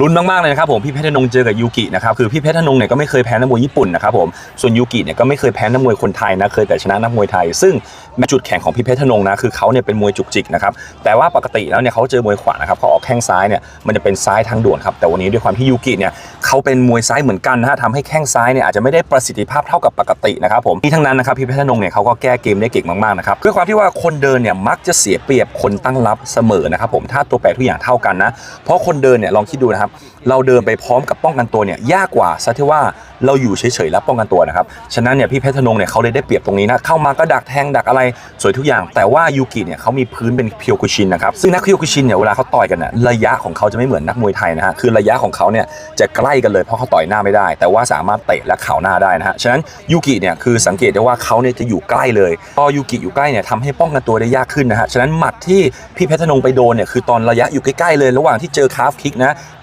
ลุ้นมากๆเลยนะครับผมพี่เพชรธนงเจอกับยูกินะครับคือพี่เพชรธนงเนี่ยก็ไม่เคยแพ้นักมวยญี่ปุ่นนะครับผมส่วนยูกิเนี่ยก็ไม่เคยแพ้นักมวยคนไทยนะเคยแต่ชนะนักมวยไทย ซึ่งจุดแข็งของพี่เพชรธนงนะคือเขาเนี่ยเป็นมวยจุกจิกนะครับแต่ว่าปกติแล้วเนี่ยเขาเจอมวยขวานะครับเขาออกแข้งซ้ายเนี่ยมันจะเป็นซ้ายทางด่วนครับแต่วันนี้ด้วยความที่ยูกิเนี่ย เขาเป็นมวยซ้ายเหมือนกันนะฮะทำให้แข้งซ้ายเนี่ยอาจจะไม่ได้ประสิทธิภาพเท่ากับปกตินะครับผมที่ทั้งนั้นนะครับพี่เพชรนงเนี่ยเขาก็แก้เกมได้เก่งมากๆนะครับด้วยความที่ว่าคนเดินเนี่ยมักจะเสียเปรียบคนตั้งรับเสมอนะครับผมถ้าตัวแปรทุกอย่างเท่ากันนะเพราะคนเดินเนี่ยลองคิดดูนะครับเราเดินไปพร้อมกับป้องกันตัวเนี่ยยากกว่าซะที่ว่า เราอยู่เฉยๆแล้วป้องกันตัวนะครับฉะนั้นเนี่ยพี่เพชรธนงเนี่ยเขาเลยได้เปรียบตรงนี้นะเข้ามาก็ดักแทงดักอะไรสวยทุกอย่าง แต่ว่ายูกิเนี่ยเขามีพื้นเป็นเพียวกุชินนะครับซึ่งนักเพียวกุชินเนี่ยเวลาเขาต่อยกันน่ะระยะของเขาจะไม่เหมือนนักมวยไทยนะฮะคือระยะของเขาเนี่ยจะใกล้กันเลยเพราะเขาต่อยหน้าไม่ได้ แต่ว่าสามารถเตะและเข่าหน้าได้นะฮะฉะนั้นยูกิเนี่ยคือสังเกตได้ว่าเขาเนี่ยจะอยู่ใกล้เลยพอยูกิอยู่ใกล้เนี่ยทำให้ป้องกันตัวได้ยากขึ้นนะฮะฉะนั้นหมัดที่พี่เพชรธนงไปโดนเนี่ยคือตอนระยะอยู่ใกล้ๆเลยระหว่างที่เจอคาฟคิกนะ